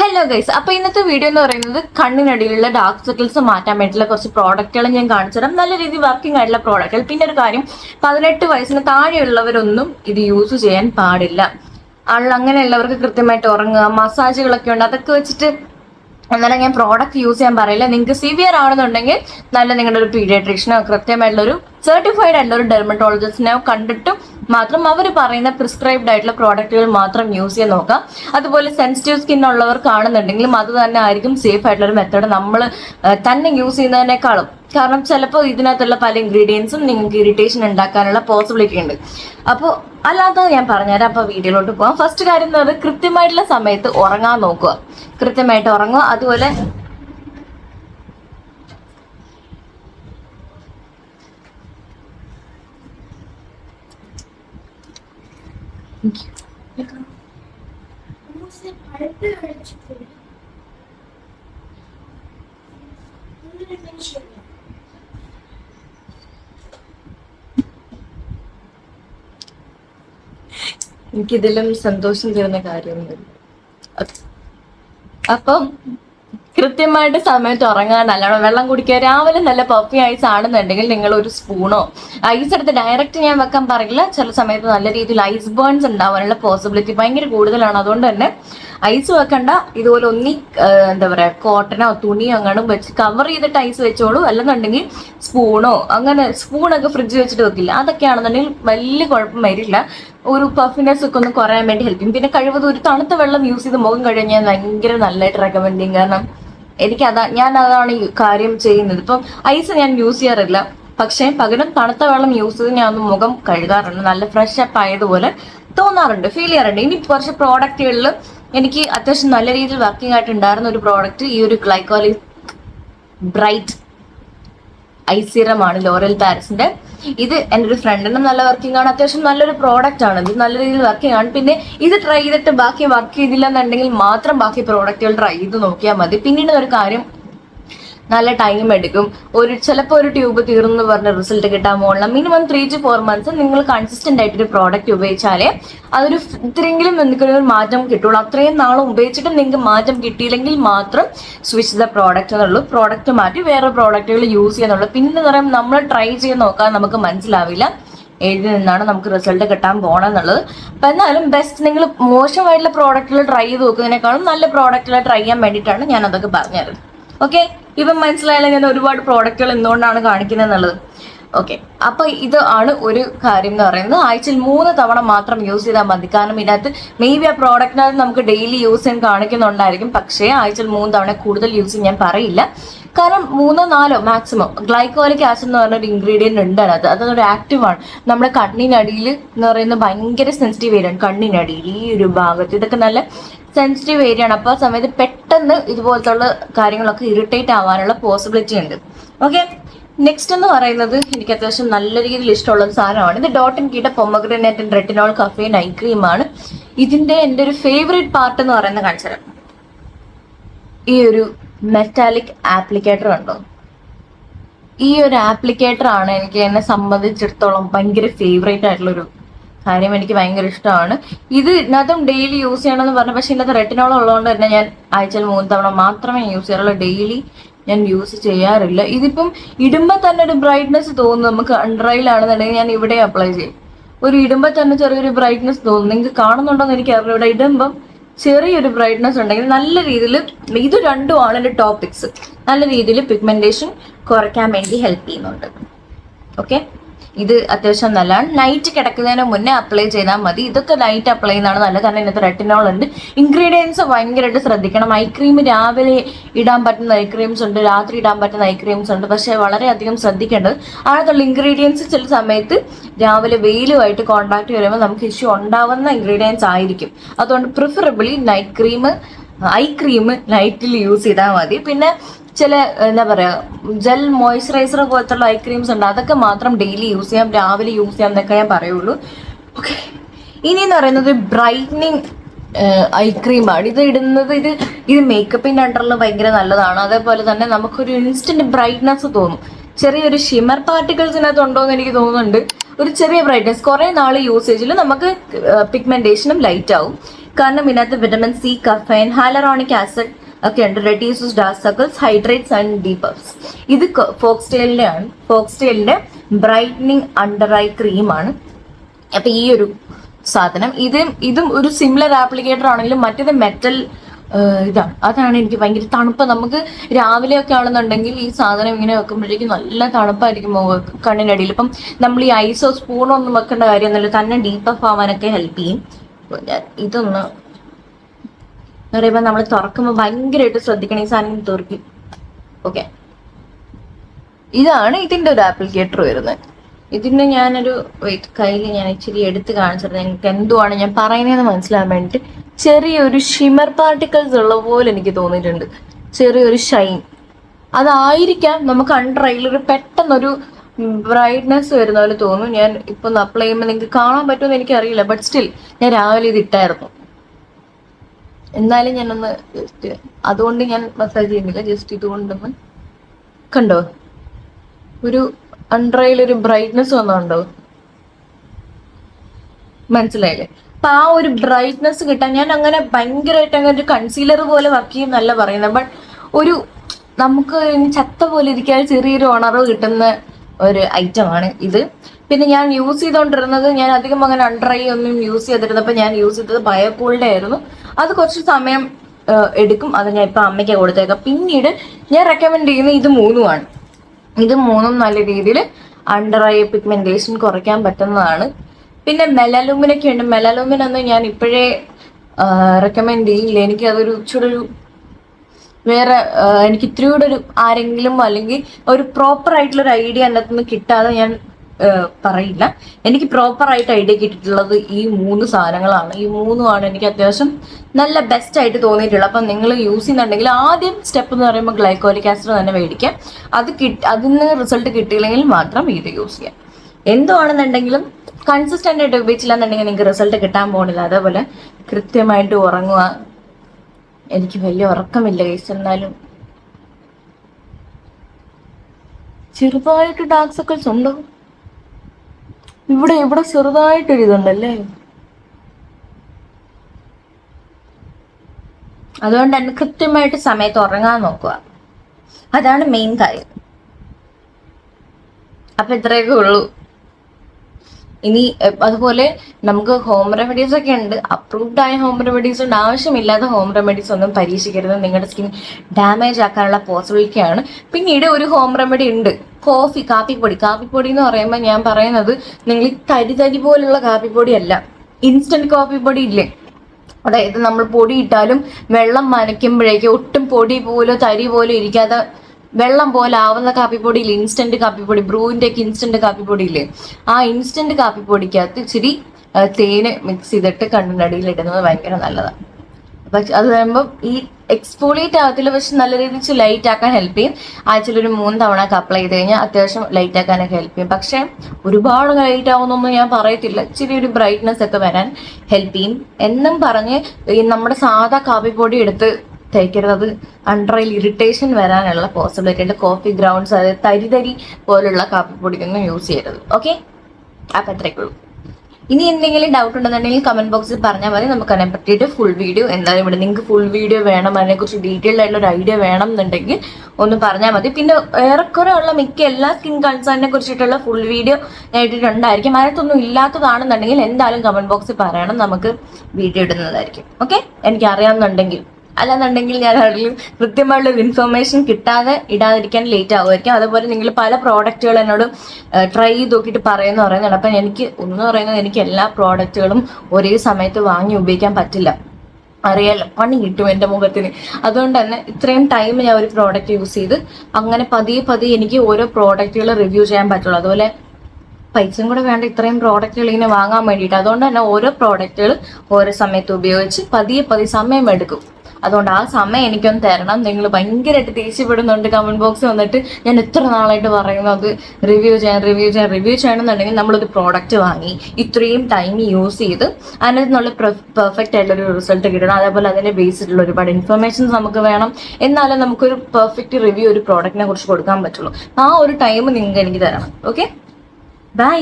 Hello guys അപ്പൊ ഇന്നത്തെ video എന്ന് പറയുന്നത് കണ്ണിനടിയിലുള്ള ഡാർക്ക് സർക്കിൾസ് മാറ്റാൻ വേണ്ടിയിട്ടുള്ള കുറച്ച് പ്രോഡക്റ്റുകൾ ഞാൻ കാണിച്ചു തരാം. നല്ല രീതിയിൽ വർക്കിംഗ് ആയിട്ടുള്ള പ്രോഡക്റ്റുകൾ പിന്നെ ഒരു കാര്യം പതിനെട്ട് വയസ്സിന് താഴെയുള്ളവരൊന്നും ഇത് യൂസ് ചെയ്യാൻ പാടില്ല. ആൾ അങ്ങനെയുള്ളവർക്ക് കൃത്യമായിട്ട് ഉറങ്ങുക മസാജുകളൊക്കെ ഉണ്ട്. അതൊക്കെ വെച്ചിട്ട് എന്നാലും ഞാൻ പ്രോഡക്റ്റ് യൂസ് ചെയ്യാൻ പറയില്ല. നിങ്ങൾക്ക് സിവിയർ ആണെന്നുണ്ടെങ്കിൽ നല്ല നിങ്ങളുടെ ഒരു പീഡിയട്രീഷനോ കൃത്യമായിട്ടുള്ള ഒരു സർട്ടിഫൈഡ് ആയിട്ടുള്ള ഒരു ഡെർമറ്റോളജിസ്റ്റിനെ കണ്ടിട്ടും മാത്രം അവർ പറയുന്ന പ്രിസ്ക്രൈബ്ഡ് ആയിട്ടുള്ള പ്രോഡക്റ്റുകൾ മാത്രം യൂസ് ചെയ്യാൻ നോക്കാം. അതുപോലെ സെൻസിറ്റീവ് സ്കിൻ ഉള്ളവർക്കാണെന്നുണ്ടെങ്കിലും അത് തന്നെ ആയിരിക്കും സേഫ് ആയിട്ടുള്ള ഒരു മെത്തേഡ് നമ്മൾ തന്നെ യൂസ് ചെയ്യുന്നതിനേക്കാളും. കാരണം ചിലപ്പോൾ ഇതിനകത്തുള്ള പല ഇൻഗ്രീഡിയൻസും നിങ്ങൾക്ക് ഇറിറ്റേഷൻ ഉണ്ടാക്കാനുള്ള പോസിബിലിറ്റി ഉണ്ട്. അപ്പോൾ അല്ലാതെ ഞാൻ പറഞ്ഞുതരാം. അപ്പോൾ വീഡിയോയിലോട്ട് പോകാം ഫസ്റ്റ് കാര്യം എന്ന് പറയുന്നത് കൃത്യമായിട്ടുള്ള സമയത്ത് ഉറങ്ങാൻ നോക്കുക. കൃത്യമായിട്ട് ഉറങ്ങുക. അതുപോലെ എനിക്കിതിലും സന്തോഷം തരുന്ന കാര്യമൊന്നുമില്ല. അപ്പം കൃത്യമായിട്ട് സമയത്ത് ഉറങ്ങാൻ നല്ലോണം വെള്ളം കുടിക്കുക രാവിലെ നല്ല പഫി ഐസ് ആണെന്നുണ്ടെങ്കിൽ നിങ്ങൾ ഒരു സ്പൂണോ? ഐസ് എടുത്ത് ഡയറക്റ്റ് ഞാൻ വെക്കാൻ പറയില്ല. ചില സമയത്ത് നല്ല രീതിയിൽ ഐസ് ബേൺസ് ഉണ്ടാവാനുള്ള പോസിബിലിറ്റി ഭയങ്കര കൂടുതലാണ്. അതുകൊണ്ട് തന്നെ ഐസ് വെക്കണ്ട. ഇതുപോലെ ഒന്നി എന്താ പറയാ കോട്ടനോ തുണിയോ അങ്ങനെ വെച്ച് കവർ ചെയ്തിട്ട് ഐസ് വെച്ചോളൂ. അല്ലെന്നുണ്ടെങ്കിൽ സ്പൂണോ അങ്ങനെ സ്പൂണൊക്കെ ഫ്രിഡ്ജ് വെച്ചിട്ട് വെക്കില്ല. അതൊക്കെ അതൊക്കെയാണെന്നുണ്ടെങ്കിൽ വലിയ കുഴപ്പം വരില്ല. ഒരു പഫിനെസ് ഒക്കെ ഒന്ന് കുറയാൻ വേണ്ടി ഹെൽപ്പ് ചെയ്യും. പിന്നെ കഴിവതും ഒരു തണുത്ത വെള്ളം യൂസ് ചെയ്ത് മുഖം കഴിയാൻ ഞാൻ ഭയങ്കര നല്ലതായിട്ട് റെക്കമെൻഡ് ചെയ്യും. കാരണം എനിക്ക് അതാ ഞാൻ അതാണ് ഈ കാര്യം ചെയ്യുന്നത്. ഇപ്പം ഐസ് ഞാൻ യൂസ് ചെയ്യാറില്ല. പക്ഷേ പകരം തണുത്ത വെള്ളം യൂസ് ചെയ്ത് ഞാൻ ഒന്ന് മുഖം കഴുകാറുണ്ട്. നല്ല ഫ്രഷ് അപ്പ് ആയതുപോലെ തോന്നാറുണ്ട്. ഫീൽ ചെയ്യാറുണ്ട്. ഇനി കുറച്ച് പ്രോഡക്റ്റുകളിൽ എനിക്ക് അത്യാവശ്യം നല്ല രീതിയിൽ വർക്കിംഗ് ആയിട്ട് ഉണ്ടായിരുന്ന ഒരു പ്രോഡക്റ്റ് ഈ ഒരു ഗ്ലൈക്കോലിക് ബ്രൈറ്റ് ഐ സീറമാണ് ലോറൽ പാരിസിന്റെ ഇത് എന്റെ ഒരു ഫ്രണ്ടിനും നല്ല വർക്കിംഗ് ആണ്. അത്യാവശ്യം നല്ലൊരു പ്രോഡക്റ്റ് ആണ്. ഇത് നല്ല രീതിയിൽ വർക്കിംഗ് ആണ് പിന്നെ ഇത് ട്രൈ ചെയ്തിട്ട് ബാക്കി വർക്ക് ചെയ്തില്ല എന്നുണ്ടെങ്കിൽ മാത്രം ബാക്കി പ്രോഡക്റ്റുകൾ ട്രൈ ചെയ്ത് നോക്കിയാൽ മതി. പിന്നീട് ഒരു കാര്യം നല്ല ടൈം എടുക്കും. ഒരു ചിലപ്പോൾ ഒരു ട്യൂബ് തീർന്നു പറഞ്ഞ റിസൾട്ട് കിട്ടാൻ പോകണം minimum three two four months നിങ്ങൾ കൺസിസ്റ്റന്റ് ആയിട്ട് ഒരു പ്രോഡക്റ്റ് ഉപയോഗിച്ചാലേ അതൊരു ഇത്രയെങ്കിലും എന്തെങ്കിലും ഒരു മാറ്റം കിട്ടുള്ളൂ. അത്രയും നാളും ഉപയോഗിച്ചിട്ട് നിങ്ങൾക്ക് മാറ്റം കിട്ടിയില്ലെങ്കിൽ മാത്രം സ്വിച്ച് ദ പ്രോഡക്റ്റ് എന്നുള്ളൂ. പ്രോഡക്റ്റ് മാറ്റി വേറെ പ്രോഡക്റ്റുകൾ യൂസ് ചെയ്യാന്നുള്ളൂ പിന്നെ പറയാം നമ്മൾ ട്രൈ ചെയ്ത് നോക്കാൻ നമുക്ക് മനസ്സിലാവില്ല. ഏതിൽ നിന്നാണ് നമുക്ക് റിസൾട്ട് കിട്ടാൻ പോകണമെന്നുള്ളത് അപ്പം എന്നാലും ബെസ്റ്റ് നിങ്ങൾ മോശമായിട്ടുള്ള പ്രോഡക്റ്റുകൾ ട്രൈ ചെയ്ത് നോക്കുന്നതിനേക്കാളും നല്ല പ്രോഡക്റ്റുകൾ ട്രൈ ചെയ്യാൻ വേണ്ടിയിട്ടാണ് ഞാൻ അതൊക്കെ പറഞ്ഞത് ഓക്കെ ഇപ്പം മനസ്സിലായാലും ഞാൻ ഒരുപാട് പ്രോഡക്റ്റുകൾ എന്തുകൊണ്ടാണ് കാണിക്കുന്നത് എന്നുള്ളത്. ഓക്കെ അപ്പൊ ഇത് ആണ് ഒരു കാര്യം എന്ന് പറയുന്നത്. ആഴ്ചയിൽ മൂന്ന് തവണ മാത്രം യൂസ് ചെയ്താൽ മതി. കാരണം ഇതിനകത്ത് മേ ബി ആ പ്രോഡക്റ്റിനകത്ത് നമുക്ക് ഡെയിലി യൂസ് ചെയ്യാൻ കാണിക്കുന്നുണ്ടായിരിക്കും. പക്ഷേ ആഴ്ചയിൽ മൂന്ന് തവണ കൂടുതൽ യൂസ് ചെയ്യാൻ ഞാൻ പറയില്ല. കാരണം മൂന്നോ നാലോ മാക്സിമം ഗ്ലൈക്കോലിക് ആസിഡ് എന്ന് പറഞ്ഞ ഒരു ഇൻഗ്രീഡിയന്റ് ഉണ്ട് അതിനകത്ത്. അതൊരു ആണ്. നമ്മുടെ കണ്ണിനടിയിൽ എന്ന് പറയുന്നത് ഭയങ്കര സെൻസിറ്റീവ് ഏരിയാണ് കണ്ണിനടിയിൽ ഈ ഒരു ഭാഗത്ത്. ഇതൊക്കെ നല്ല സെൻസിറ്റീവ് ഏരിയ ആണ്. അപ്പോൾ ആ സമയത്ത് പെട്ടെന്ന് ഇതുപോലത്തുള്ള കാര്യങ്ങളൊക്കെ ഇറിറ്റേറ്റ് ആവാനുള്ള പോസിബിലിറ്റി ഉണ്ട്. ഓക്കെ നെക്സ്റ്റ് എന്ന് പറയുന്നത് എനിക്ക് അത്യാവശ്യം നല്ല രീതിയിൽ ഇഷ്ടമുള്ള ഒരു സാധനമാണ്. ഇത് dot and കീട്ട pomegranate and retinol cafe cream ക്രീമാണ് ഇതിന്റെ എന്റെ ഒരു ഫേവറേറ്റ് പാർട്ട് എന്ന് പറയുന്ന കാണിച്ചു ഈ ഒരു മെറ്റാലിക് ആപ്ലിക്കേറ്റർ ഉണ്ടോ? ഈ ഒരു ആപ്ലിക്കേറ്റർ ആണ് എനിക്ക് എന്നെ സംബന്ധിച്ചിടത്തോളം ഭയങ്കര ഫേവറേറ്റ് ആയിട്ടുള്ള ഒരു കാര്യം എനിക്ക് ഭയങ്കര ഇഷ്ടമാണ്. ഇത് ഇതിനകത്തും ഡെയിലി യൂസ് ചെയ്യണമെന്ന് പറഞ്ഞു. പക്ഷെ ഇതിനകത്ത് റെറ്റിനോൾ ഉള്ളതുകൊണ്ട് തന്നെ ഞാൻ ആഴ്ചയിൽ മൂന്ന് തവണ മാത്രമേ യൂസ് ചെയ്യാറുള്ളൂ. ഡെയിലി ഞാൻ യൂസ് ചെയ്യാറില്ല. ഇതിപ്പം ഇടുമ്പോൾ തന്നെ ഒരു ബ്രൈറ്റ്നെസ് തോന്നുന്നു നമുക്ക് അണ്ടറൈലാണെന്നുണ്ടെങ്കിൽ ഞാൻ ഇവിടെ അപ്ലൈ ചെയ്യും. ഒരു ഇടുമ്പോൾ തന്നെ ചെറിയൊരു ബ്രൈറ്റ്നെസ് തോന്നുന്നു നിങ്ങൾക്ക് കാണുന്നുണ്ടോ എന്ന് എനിക്കറിയില്ല. ഇവിടെ ഇടുമ്പം ചെറിയൊരു ബ്രൈറ്റ്നെസ് ഉണ്ടെങ്കിൽ നല്ല രീതിയിൽ ഇത് രണ്ടുമാണ് എന്റെ ടോപ്പിക്സ് നല്ല രീതിയിൽ പിഗ്മെന്റേഷൻ കുറയ്ക്കാൻ വേണ്ടി ഹെൽപ്പ് ചെയ്യുന്നുണ്ട്. ഓക്കെ ഇത് അത്യാവശ്യം നല്ലതാണ് നൈറ്റ് കിടക്കുന്നതിന് മുന്നേ അപ്ലൈ ചെയ്താൽ മതി. ഇതൊക്കെ നൈറ്റ് അപ്ലൈ ചെയ്യുന്നതാണ് നല്ലത്. കാരണം ഇതിനകത്ത് റെറ്റിനോൾ ഉണ്ട്. ഇൻഗ്രീഡിയൻസ് ഭയങ്കരമായിട്ട് ശ്രദ്ധിക്കണം. ഐ ക്രീം രാവിലെ ഇടാൻ പറ്റുന്ന ഐ ക്രീംസ് ഉണ്ട്. രാത്രി ഇടാൻ പറ്റുന്ന ഐ ക്രീംസ് ഉണ്ട്. പക്ഷേ വളരെയധികം ശ്രദ്ധിക്കേണ്ടത് അതിനകത്തുള്ള ഇൻഗ്രീഡിയൻസ് ചില സമയത്ത് രാവിലെ വെയിലുമായിട്ട് കോൺടാക്ട് വരുമ്പോൾ നമുക്ക് ഇഷ്യൂ ഉണ്ടാവുന്ന ഇൻഗ്രീഡിയൻസ് ആയിരിക്കും. അതുകൊണ്ട് preferably night cream eye cream നൈറ്റിൽ യൂസ് ചെയ്താൽ മതി. പിന്നെ ചില എന്താ പറയുക ജെൽ മോയ്സ്ചറൈസർ പോലത്തുള്ള ഐ ക്രീംസ് ഉണ്ട്. അതൊക്കെ മാത്രം ഡെയിലി യൂസ് ചെയ്യാം. രാവിലെ യൂസ് ചെയ്യാം എന്നൊക്കെ ഞാൻ പറയുള്ളൂ. ഓക്കെ. ഇനി എന്ന് പറയുന്നത് ബ്രൈറ്റനിങ് ഐ ക്രീമാണ്. ഇത് ഇടുന്നത് ഇത് ഇത് മേക്കപ്പിന്റെ അണ്ടറിൽ ഭയങ്കര നല്ലതാണ്. അതേപോലെ തന്നെ നമുക്കൊരു ഇൻസ്റ്റന്റ് ബ്രൈറ്റ്നസ് തോന്നും. ചെറിയൊരു ഷിമർ പാർട്ടിക്കിൾസ് ഇതിനകത്ത് ഉണ്ടോ എന്ന് എനിക്ക് തോന്നുന്നുണ്ട്. ഒരു ചെറിയ ബ്രൈറ്റ്നസ്. കുറേ നാൾ യൂസേജിൽ നമുക്ക് പിഗ്മെന്റേഷനും ലൈറ്റ് ആവും. കാരണം ഇതിനകത്ത് vitamin C caffeine hyaluronic acid ഒക്കെ ഉണ്ട് reduces dark circles hydrates and ഡീപ്പ്സ് ഇത് ഫോക്സ് ഫോക്സ്റ്റൈലിന്റെ ആണ് ഫോക്സ്റ്റൈലിന്റെ ബ്രൈറ്റനിങ് അണ്ടർ ഐ ക്രീമാണ് അപ്പൊ ഈ ഒരു സാധനം ഇത് ഇതും ഒരു സിമിലർ ആപ്ലിക്കേറ്റർ ആണെങ്കിലും മറ്റേത് മെറ്റൽ ഇതാണ്. അതാണ് എനിക്ക് ഭയങ്കര തണുപ്പ്. നമുക്ക് രാവിലെ ഒക്കെ ആണെന്നുണ്ടെങ്കിൽ ഈ സാധനം ഇങ്ങനെ വെക്കുമ്പോഴേക്കും നല്ല തണുപ്പായിരിക്കും കണ്ണിനടിയിൽ. ഇപ്പം നമ്മൾ ഈ ഐസോ സ്പൂണോ ഒന്നും വെക്കേണ്ട കാര്യമൊന്നുമില്ല. തന്നെ ഡീപ്പ് ആവാനൊക്കെ ഹെൽപ്പ് ചെയ്യും. ഇതൊന്ന് എന്ന് പറയുമ്പോൾ നമ്മൾ തുറക്കുമ്പോൾ ഭയങ്കരമായിട്ട് ശ്രദ്ധിക്കണം ഈ സാധനം തുറക്കും. ഓക്കെ ഇതാണ് ഇതിന്റെ ഒരു ആപ്ലിക്കേറ്റർ വരുന്നത്. ഇതിന് ഞാനൊരു വെയിറ്റ് കയ്യിൽ ഞാൻ ഇച്ചിരി എടുത്ത് കാണിച്ചത് നിങ്ങൾക്ക് എന്തുവാണ് ഞാൻ പറയുന്നതെന്ന് മനസ്സിലാൻ വേണ്ടിയിട്ട് ചെറിയൊരു ഷിമർ പാർട്ടിക്കിൾസ് ഉള്ള പോലെ എനിക്ക് തോന്നിയിട്ടുണ്ട്. ചെറിയൊരു ഷൈൻ അതായിരിക്കാം നമുക്ക് അണ്ടർ ഒരു പെട്ടെന്നൊരു ബ്രൈറ്റ്നെസ് വരുന്ന പോലെ തോന്നും. ഞാൻ ഇപ്പൊ അപ്ലൈ ചെയ്യുമ്പോൾ നിങ്ങൾക്ക് കാണാൻ പറ്റുമെന്ന് എനിക്കറിയില്ല ബട്ട് സ്റ്റിൽ ഞാൻ രാവിലെ ഇത് ഇട്ടായിരുന്നു. എന്നാലും ഞാനൊന്ന് ജസ്റ്റ് അതുകൊണ്ട് ഞാൻ മസാജ് ചെയ്യുന്നില്ല. ജസ്റ്റ് ഇതുകൊണ്ടൊന്ന് കണ്ടോ? ഒരു അണ്ടറയിൽ ഒരു ബ്രൈറ്റ്നെസ് വന്നുണ്ടോ? മനസ്സിലായില്ലേ? അപ്പൊ ആ ഒരു ബ്രൈറ്റ്നെസ് കിട്ടാൻ ഞാൻ അങ്ങനെ ഭയങ്കരമായിട്ട് അങ്ങനെ ഒരു കൺസീലർ പോലെ വർക്ക് ചെയ്യുന്നല്ല പറയുന്നത്. ബട്ട് ഒരു നമുക്ക് ചത്ത പോലെ ഇരിക്കാൻ ചെറിയൊരു ഉണർവ് കിട്ടുന്ന ഒരു ഐറ്റമാണ് ഇത്. പിന്നെ ഞാൻ യൂസ് ചെയ്തുകൊണ്ടിരുന്നത് ഞാൻ അധികം അങ്ങനെ അണ്ടർ ഒന്നും യൂസ് ചെയ്തിരുന്നപ്പോൾ ഞാൻ യൂസ് ചെയ്തത് ബയോകൂളിന്റെ ആയിരുന്നു. അത് കുറച്ച് സമയം എടുക്കും. അത് ഞാൻ ഇപ്പം അമ്മയ്ക്ക് കൊടുത്തേക്കാം. പിന്നീട് ഞാൻ റെക്കമെൻഡ് ചെയ്യുന്നത് ഇത് മൂന്നുമാണ്. ഇത് മൂന്നും നല്ല രീതിയിൽ അണ്ടർ ഐ പിഗ്മെന്റേഷൻ കുറയ്ക്കാൻ പറ്റുന്നതാണ്. പിന്നെ മെലാലൂമിനൊക്കെ ഉണ്ട്. മെലാലൂമിൻ ഒന്നും ഞാൻ ഇപ്പോഴേ റെക്കമെൻഡ് ചെയ്യില്ല. എനിക്ക് അതൊരു ഇച്ചിരി ഒരു വേറെ എനിക്ക് ഇത്രയും കൂടെ ഒരു ആരെങ്കിലും അല്ലെങ്കിൽ ഒരു പ്രോപ്പർ ആയിട്ടുള്ള ഒരു ഐഡിയ നിന്ന് കിട്ടാതെ ഞാൻ പറയില്ല. എനിക്ക് പ്രോപ്പറായിട്ട് ഐഡിയ കിട്ടിയിട്ടുള്ളത് ഈ മൂന്ന് സാധനങ്ങളാണ്. ഈ മൂന്നുമാണ് എനിക്ക് അത്യാവശ്യം നല്ല ബെസ്റ്റ് ആയിട്ട് തോന്നിയിട്ടുള്ളത്. അപ്പം നിങ്ങൾ യൂസ് ചെയ്യുന്നുണ്ടെങ്കിൽ ആദ്യം സ്റ്റെപ്പ് എന്ന് പറയുമ്പോൾ ഗ്ലൈക്കോലിക് ആസിഡ് തന്നെ മേടിക്കാം അത് കിട്ടി അതിന് റിസൾട്ട് കിട്ടിയില്ലെങ്കിൽ മാത്രം ഇത് യൂസ് ചെയ്യാം എന്തുവാണെന്നുണ്ടെങ്കിലും കൺസിസ്റ്റന്റ് ആയിട്ട് ഉപയോഗിച്ചില്ല എന്നുണ്ടെങ്കിൽ നിങ്ങൾക്ക് റിസൾട്ട് കിട്ടാൻ പോകുന്നില്ല അതേപോലെ കൃത്യമായിട്ട് ഉറങ്ങുക. എനിക്ക് വലിയ ഉറക്കമില്ല കേസ് എന്നാലും ചെറുതായിട്ട് ഡാർക്ക് സർക്കിൾസ് ഉണ്ടോ? ഇവിടെ ഇവിടെ ചെറുതായിട്ടൊരിതുണ്ടല്ലേ? അതുകൊണ്ട് തന്നെ കൃത്യമായിട്ട് സമയത്ത് ഉറങ്ങാൻ നോക്കുക. അതാണ് മെയിൻ കാര്യം. അപ്പൊ ഇത്രയൊക്കെ ഉള്ളൂ. ഇനി അതുപോലെ നമുക്ക് ഹോം റെമഡീസ് ഒക്കെ ഉണ്ട്. അപ്രൂവ്ഡ് ആയ ഹോം റെമഡീസ് ഉണ്ട്. ആവശ്യമില്ലാത്ത ഹോം റെമഡീസ് ഒന്നും പരീക്ഷിക്കരുത്. നിങ്ങളുടെ സ്കിൻ ഡാമേജ് ആക്കാനുള്ള പോസിബിലിറ്റി ആണ്. പിന്നീട് ഒരു ഹോം റെമഡി ഉണ്ട്. കോഫി കാപ്പിപ്പൊടി. കാപ്പിപ്പൊടി എന്ന് പറയുമ്പോൾ ഞാൻ പറയുന്നത് നിങ്ങൾ തരി തരി പോലുള്ള കാപ്പിപ്പൊടി അല്ല. ഇൻസ്റ്റന്റ് കാപ്പിപ്പൊടി ഇല്ലേ? അതായത് നമ്മൾ പൊടി ഇട്ടാലും വെള്ളം നനയ്ക്കുമ്പോഴേക്കും ഒട്ടും പൊടി പോലോ തരി പോലോ ഇരിക്കാതെ വെള്ളം പോലെ ആവുന്ന കാപ്പിപ്പൊടിയിൽ ഇൻസ്റ്റന്റ് കാപ്പിപ്പൊടി ബ്രൂവിന്റെ ഒക്കെ ഇൻസ്റ്റന്റ് കാപ്പിപ്പൊടി ഇല്ലേ ആ ഇൻസ്റ്റന്റ് കാപ്പിപ്പൊടിക്കകത്ത് ഇച്ചിരി തേന് മിക്സ് ചെയ്തിട്ട് കണ്ണിനടിയിൽ ഇടുന്നത് ഭയങ്കര നല്ലതാണ് പക്ഷെ അത് പറയുമ്പോൾ ഈ എക്സ്പോളിയേറ്റ് ആകത്തില്ല പക്ഷെ നല്ല രീതിയിൽ ലൈറ്റ് ആക്കാൻ ഹെൽപ്പ് ചെയ്യും. ആഴ്ചയിൽ ഒരു മൂന്ന് തവണ അപ്ലൈ ചെയ്ത് കഴിഞ്ഞാൽ അത്യാവശ്യം ലൈറ്റ് ആക്കാനൊക്കെ ഹെൽപ്പ് ചെയ്യും. പക്ഷെ ഒരുപാട് ലൈറ്റ് ആവുന്നൊന്നും ഞാൻ പറയത്തില്ല. ഇച്ചിരി ഒരു ബ്രൈറ്റ്നെസ് ഒക്കെ വരാൻ ഹെൽപ്പ് ചെയ്യും. എന്നും പറഞ്ഞ് നമ്മുടെ സാധാ കാപ്പിപ്പൊടി എടുത്ത് അത് അണ്ടറിൽ ഇറിറ്റേഷൻ വരാനുള്ള പോസിബിലിറ്റി ഉണ്ട്. കോഫി ഗ്രൗണ്ട്സ് അതായത് തരി തരി പോലുള്ള കാപ്പിപ്പൊടിക്കൊന്നും യൂസ് ചെയ്യരുത്. ഓക്കെ അപ്പം അത്രയ്ക്കുള്ളൂ ഇനി എന്തെങ്കിലും ഡൗട്ട് ഉണ്ടെന്നുണ്ടെങ്കിൽ കമന്റ് ബോക്സിൽ പറഞ്ഞാൽ മതി. നമുക്ക് അതിനെ പറ്റിയിട്ട് ഫുൾ വീഡിയോ എന്തായാലും ഇവിടെ നിങ്ങൾക്ക് ഫുൾ വീഡിയോ വേണം അതിനെക്കുറിച്ച് ഡീറ്റെയിൽഡ് ആയിട്ടുള്ള ഒരു ഐഡിയ വേണം എന്നുണ്ടെങ്കിൽ ഒന്ന് പറഞ്ഞാൽ മതി. പിന്നെ ഏറെക്കുറെ ഉള്ള മിക്ക എല്ലാ സ്കിൻ കൺസേണിനെ കുറിച്ചിട്ടുള്ള ഫുൾ വീഡിയോ ഞാൻ ഇട്ടിട്ടുണ്ടായിരിക്കും. അതിനകത്തൊന്നും ഇല്ലാത്തതാണെന്നുണ്ടെങ്കിൽ എന്തായാലും കമന്റ് ബോക്സിൽ പറയണം. നമുക്ക് വീഡിയോ ഇടുന്നതായിരിക്കും. ഓക്കെ എനിക്ക് അറിയാമെന്നുണ്ടെങ്കിൽ അല്ലാന്നുണ്ടെങ്കിൽ ഞാൻ അതിൽ കൃത്യമായിട്ടുള്ള ഇൻഫർമേഷൻ കിട്ടാതെ ഇടാതിരിക്കാൻ ലേറ്റ് ആവുമായിരിക്കും. അതുപോലെ നിങ്ങൾ പല പ്രോഡക്റ്റുകൾ എന്നോട് ട്രൈ ചെയ്ത് നോക്കിയിട്ട് പറയുന്ന പറയുന്നുണ്ട്. അപ്പം എനിക്ക് ഒന്ന് പറയുന്നത് എനിക്ക് എല്ലാ പ്രോഡക്റ്റുകളും ഒരേ സമയത്ത് വാങ്ങി ഉപയോഗിക്കാൻ പറ്റില്ല. അറിയാലോ പണി കിട്ടും എന്റെ മുഖത്തിന്. അതുകൊണ്ട് തന്നെ ഇത്രയും ടൈം ഞാൻ ഒരു പ്രോഡക്റ്റ് യൂസ് ചെയ്ത് അങ്ങനെ പതിയെ പതിയെ എനിക്ക് ഓരോ പ്രോഡക്റ്റുകൾ റിവ്യൂ ചെയ്യാൻ പറ്റുള്ളൂ. അതുപോലെ പൈസയും കൂടെ വേണ്ട ഇത്രയും പ്രോഡക്റ്റുകൾ ഇങ്ങനെ വാങ്ങാൻ വേണ്ടിയിട്ട്. അതുകൊണ്ട് തന്നെ ഓരോ പ്രോഡക്റ്റുകൾ ഓരോ സമയത്ത് ഉപയോഗിച്ച് പതിയെ പതിയെ സമയം എടുക്കും. അതുകൊണ്ട് ആ സമയം എനിക്കൊന്ന് തരണം. നിങ്ങൾ ഭയങ്കരമായിട്ട് ദേഷ്യപ്പെടുന്നുണ്ട്. കമന്റ് ബോക്സ് വന്നിട്ട് ഞാൻ എത്ര നാളായിട്ട് പറയുന്നു അത് റിവ്യൂ ചെയ്യാൻ റിവ്യൂ ചെയ്യാൻ റിവ്യൂ ചെയ്യണമെന്നുണ്ടെങ്കിൽ നമ്മളൊരു പ്രോഡക്റ്റ് വാങ്ങി ഇത്രയും ടൈം യൂസ് ചെയ്ത് അതിനകത്ത് നല്ല പെർഫെക്റ്റ് ആയിട്ടുള്ള ഒരു റിസൾട്ട് കിട്ടണം. അതേപോലെ അതിനെ ബേസ് ചെയ്തിട്ടുള്ള ഒരുപാട് ഇൻഫർമേഷൻസ് നമുക്ക് വേണം. എന്നാലേ നമുക്കൊരു പെർഫെക്റ്റ് റിവ്യൂ ഒരു പ്രോഡക്റ്റിനെ കുറിച്ച് കൊടുക്കാൻ പറ്റുള്ളൂ. ആ ഒരു ടൈം നിങ്ങൾക്ക് എനിക്ക് തരണം. Okay bye